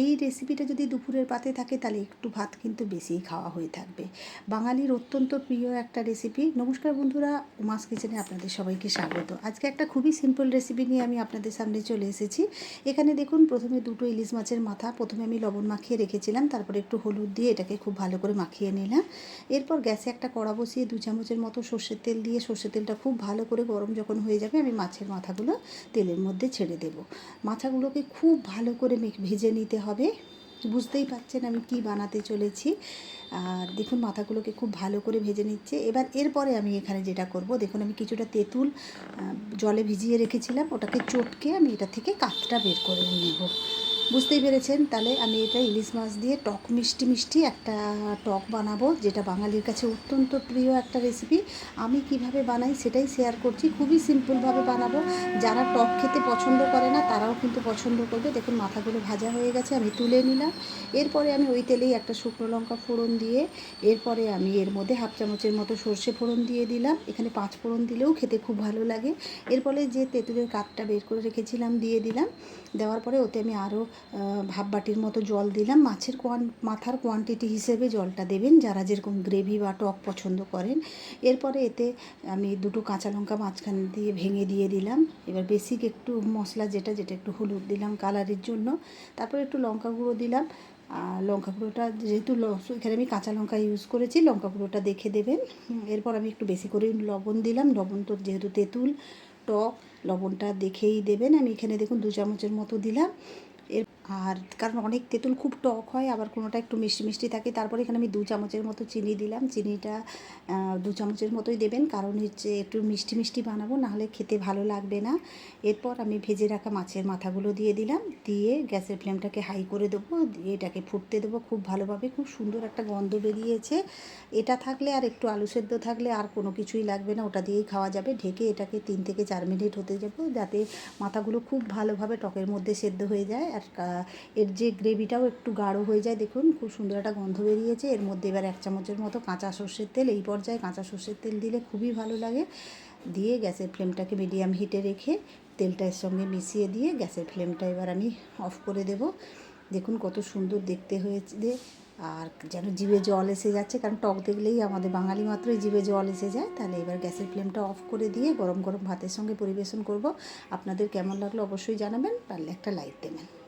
এই রেসিপিটা যদি দুপুরের পাতে থাকে, তাহলে একটু ভাত কিন্তু বেশিই খাওয়া হয়ে থাকবে। বাঙালির অত্যন্ত প্রিয় একটা রেসিপি নমস্কার বন্ধুরা, উমাস কিচেনে আপনাদের সবাইকে স্বাগত। আজকে একটা খুবই সিম্পল রেসিপি নিয়ে আমি আপনাদের সামনে চলে এসেছি। এখানে দেখুন, প্রথমে দুটো ইলিশ মাছের মাথা। প্রথমে আমি লবণ মাখিয়ে রেখেছিলাম, তারপরে একটু হলুদ দিয়ে এটাকে খুব ভালো করে মাখিয়ে নিলাম। এরপর গ্যাসে একটা কড়া বসিয়ে দু চামচের মতো সর্ষের তেল দিয়ে, সর্ষের তেলটা খুব ভালো করে গরম যখন হয়ে যাবে, আমি মাছের মাথাগুলো তেলের মধ্যে ছেড়ে দেব। মাথাগুলোকে খুব ভালো করে ভেজে নিতে হবে। বুঝতেই পারছেন আমি কি বানাতে চলেছি। আর দেখুন মাথাগুলোকে খুব ভালো করে ভেজে নিচ্ছে। এবার এরপরে আমি এখানে যেটা করব, দেখুন আমি কিছুটা তেঁতুল জলে ভিজিয়ে রেখেছিলাম। ওটাকে চটকে আমি এটা থেকে কাতটা বের করে নেব। বুঝতেই পেরেছেন, তাহলে আমি এটা ইলিশ মাছ দিয়ে টক মিষ্টি মিষ্টি একটা টক বানাবো, যেটা বাঙালির কাছে অত্যন্ত প্রিয় একটা রেসিপি আমি কীভাবে বানাই সেটাই শেয়ার করছি, খুবই সিম্পলভাবে বানাবো। যারা টক খেতে পছন্দ করে না, তারাও কিন্তু পছন্দ করবে। দেখুন, মাথাগুলো ভাজা হয়ে গেছে, আমি তুলে নিলাম। এরপরে আমি ওই তেলেই একটা শুকনো লঙ্কা ফোড়ন দিয়ে, এরপরে আমি এর মধ্যে হাফ চামচের মতো সর্ষে ফোড়ন দিয়ে দিলাম। এখানে পাঁচ ফোড়ন দিলেও খেতে খুব ভালো লাগে। এরপরে যে তেঁতুলের কাঠটা বের করে রেখেছিলাম, দিয়ে দিলাম। দেওয়ার পরে ওতে আমি আরও ভাব বাটির মতো জল দিলাম। মাছের কোয়ান মাথার কোয়ান্টিটি হিসেবে জলটা দেবেন, যারা যেরকম গ্রেভি বা টক পছন্দ করেন। এরপরে এতে আমি দুটো কাঁচা লঙ্কা মাঝখান দিয়ে ভেঙে দিয়ে দিলাম। এবার বেসিক একটু মশলা যেটা যেটা একটু হলুদ দিলাম কালারের জন্য। তারপরে একটু লঙ্কা গুঁড়ো দিলাম। আর লঙ্কা গুঁড়োটা যেহেতু এখানে আমি কাঁচা লঙ্কা ইউজ করেছি, লঙ্কা গুঁড়োটা দেখে দেবেন। এরপর আমি একটু বেশি করে লবণ দিলাম। লবণ তো যেহেতু তেঁতুল, টক, লবণটা দেখেই দেবেন। আমি এখানে দেখুন দু চামচের মতো দিলাম। আর কারণ অনেক তেঁতুল খুব টক হয়, আবার কোনোটা একটু মিষ্টি মিষ্টি থাকে। তারপরে এখানে আমি দু চামচের মতো চিনি দিলাম। চিনিটা দু চামচের মতোই দেবেন। কারণ হচ্ছে একটু মিষ্টি মিষ্টি বানাবো, নাহলে খেতে ভালো লাগবে না। এরপর আমি ভেজে রাখা মাছের মাথাগুলো দিয়ে দিলাম। দিয়ে গ্যাসের ফ্লেমটাকে হাই করে দেবো। এটাকে ফুটতে দেবো খুব ভালোভাবে। খুব সুন্দর একটা গন্ধ বেরিয়েছে। এটা থাকলে আর একটু আলু সেদ্ধ থাকলে আর কোনো কিছুই লাগবে না। ওটা দিয়েই খাওয়া যাবে। ঢেকে এটাকে তিন থেকে চার মিনিট হতে যাব যাতে মাথাগুলো খুব ভালোভাবে টকের মধ্যে সেদ্ধ হয়ে যায়। আর এর যে গ্রেভিটাও একটু গাঢ় হয়ে যায়, দেখুন, খুব সুন্দর একটা গন্ধ বেরিয়েছে। এর মধ্যে এবার এক চামচের মতো কাঁচা সর্ষের তেল, এই পর্যায়ে কাঁচা সর্ষের তেল দিলে খুবই ভালো লাগে। দিয়ে গ্যাসের ফ্লেমটাকে মিডিয়াম হিটে রেখে তেলটা এর সঙ্গে মিশিয়ে দিয়ে গ্যাসের ফ্লেমটা এবার আমি অফ করে দেব। দেখুন, কত সুন্দর দেখতে হয়েছে আর যেন জিভে জল এসে যাচ্ছে। কারণ টক দেখলেই আমাদের বাঙালি মাত্রই জিভে জল এসে যায়। তাহলে এবার গ্যাসের ফ্লেমটা অফ করে দিয়ে গরম গরম ভাতের সঙ্গে পরিবেশন করব। আপনাদের কেমন লাগল অবশ্যই জানাবেন। পারলে একটা লাইক দেবেন।